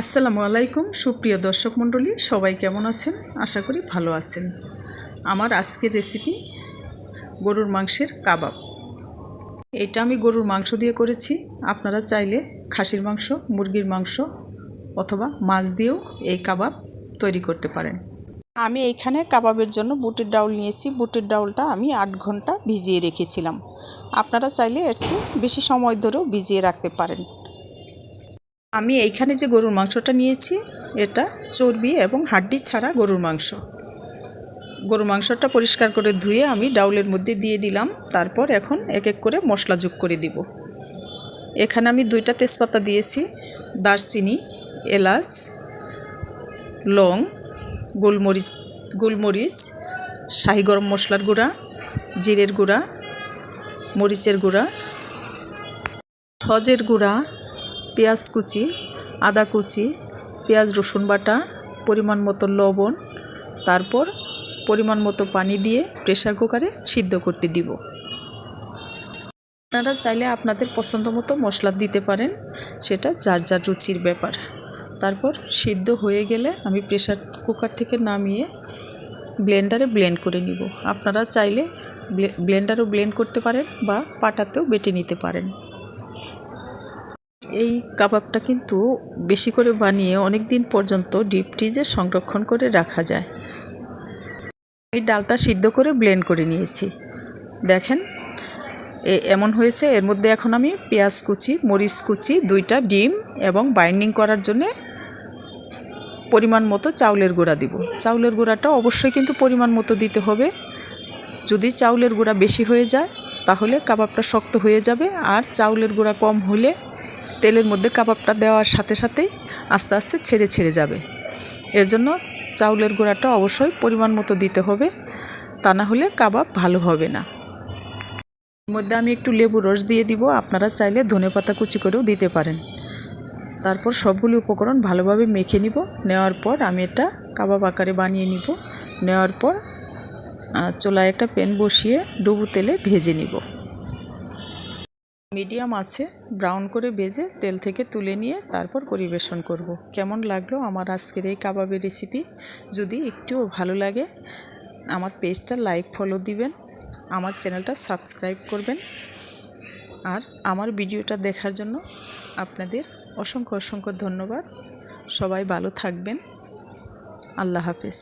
আসসালামু আলাইকুম, সুপ্রিয় দর্শক মণ্ডলী, সবাই কেমন আছেন? আশা করি ভালো আছেন। আমার আজকের রেসিপি গরুর মাংসের কাবাব। এটা আমি গরুর মাংস দিয়ে করেছি। আপনারা চাইলে খাসির মাংস, মুরগির মাংস অথবা মাছ দিয়েও এই কাবাব তৈরি করতে পারেন। আমি এইখানে কাবাবের জন্য বুটের ডাউল নিয়েছি। বুটের ডাউলটা আমি আট ঘণ্টা ভিজিয়ে রেখেছিলাম। আপনারা চাইলে এর চেয়ে বেশি সময় ধরেও ভিজিয়ে রাখতে পারেন। আমি এইখানে যে গরুর মাংসটা নিয়েছি, এটা চর্বি এবং হাড্ডি ছাড়া গরুর মাংস। গরুর মাংসটা পরিষ্কার করে ধুয়ে আমি ডাউলের মধ্যে দিয়ে দিলাম, তারপর এখন এক এক করে মশলা যোগ করে দিব। এখানে আমি দুইটা তেজপাতা দিয়েছি, দারচিনি, এলাচ, লং, গোলমরিচ গোলমরিচ, শাহি গরম মশলার গুঁড়া, জিরের গুঁড়া, মরিচের গুঁড়া, হজের গুঁড়া পেঁয়াজ কুচি, আদা কুচি, পেঁয়াজ রসুন বাটা, পরিমাণ মতো লবণ, তারপর পরিমাণ মতো পানি দিয়ে প্রেসার কুকারে সিদ্ধ করতে দিব। আপনারা চাইলে আপনাদের পছন্দ মতো মশলা দিতে পারেন, সেটা যার যার রুচির ব্যাপার। তারপর সিদ্ধ হয়ে গেলে আমি প্রেশার কুকার থেকে নামিয়ে ব্লেন্ডারে ব্লেন্ড করে নিব। আপনারা চাইলে ব্লেন্ডারও ব্লেন্ড করতে পারেন বা পাটাতেও বেটে নিতে পারেন। এই কাবাবটা কিন্তু বেশি করে বানিয়ে অনেক দিন পর্যন্ত ডিপ ফ্রিজে সংরক্ষণ করে রাখা যায়। এই ডালটা সিদ্ধ করে ব্লেন্ড করে নিয়েছি। দেখেন এমন হয়েছে। এর মধ্যে এখন আমি পেঁয়াজ কুচি, মরিচ কুচি, দুইটা ডিম এবং বাইন্ডিং করার জন্যে পরিমাণ মতো চাউলের গুঁড়া দিব। চাউলের গুঁড়াটা অবশ্যই কিন্তু পরিমাণ মতো দিতে হবে। যদি চাউলের গুঁড়া বেশি হয়ে যায়, তাহলে কাবাবটা শক্ত হয়ে যাবে। আর চাউলের গুঁড়া কম হলে তেলের মধ্যে কাবাবটা দেওয়ার সাথে সাথেই আস্তে আস্তে ছেড়ে ছেড়ে যাবে। এর জন্য চাউলের গুঁড়াটা অবশ্যই পরিমাণ মতো দিতে হবে, তা না হলে কাবাব ভালো হবে না। এর মধ্যে আমি একটু লেবু রস দিয়ে দিব, আপনারা চাইলে ধনে পাতা কুচি করেও দিতে পারেন। তারপর সবগুলো উপকরণ ভালোভাবে মেখে নিব, নেওয়ার পর আমি এটা কাবাব আকারে বানিয়ে নিব, নেওয়ার পর চোলায় একটা প্যান বসিয়ে ডুবু তেলে ভেজে নিব। মিডিয়াম আছে, ব্রাউন করে ভেজে তেল থেকে তুলে নিয়ে তারপর পরিবেশন করব। কেমন লাগল আমার আজকের এই কাবাবের রেসিপি যদি একটুও ভালো লাগে, আমার পেজটা লাইক ফলো দিবেন, আমার চ্যানেলটা সাবস্ক্রাইব করবেন। আর আমার ভিডিওটা দেখার জন্য আপনাদের অসংখ্য অসংখ্য ধন্যবাদ। সবাই ভালো থাকবেন। আল্লাহ হাফেজ।